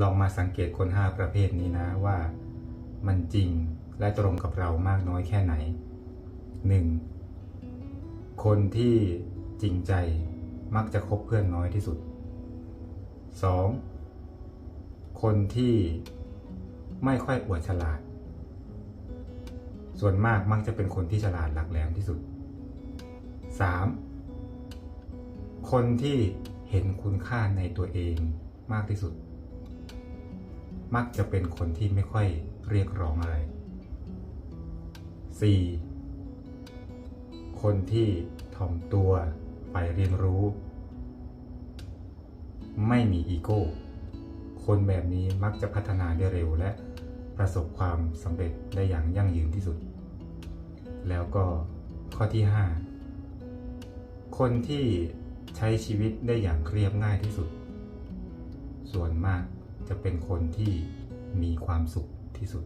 ลองมาสังเกตคน 5 ประเภทนี้นะว่ามันจริงและตรงกับเรามากน้อยแค่ไหน 1. คนที่จริงใจมักจะคบเพื่อนน้อยที่สุด 2. คนที่ไม่ค่อยอวดฉลาด ส่วนมากมักจะเป็นคนที่ฉลาดหลักแหลมที่สุด 3. คนที่เห็นคุณค่าในตัวเองมากที่สุด มักจะเป็นคนที่ไม่ค่อยเรียกร้องอะไร 4. คนที่ถ่อมตัวไปเรียนรู้ ไม่มีอีโก้ คนแบบนี้มักจะพัฒนาได้เร็วและประสบความสำเร็จได้อย่างยั่งยืนที่สุด แล้วก็ข้อที่ 5 คนที่ใช้ชีวิตได้อย่างเรียบง่ายที่สุด ส่วนมาก จะเป็นคนที่มีความสุขที่สุด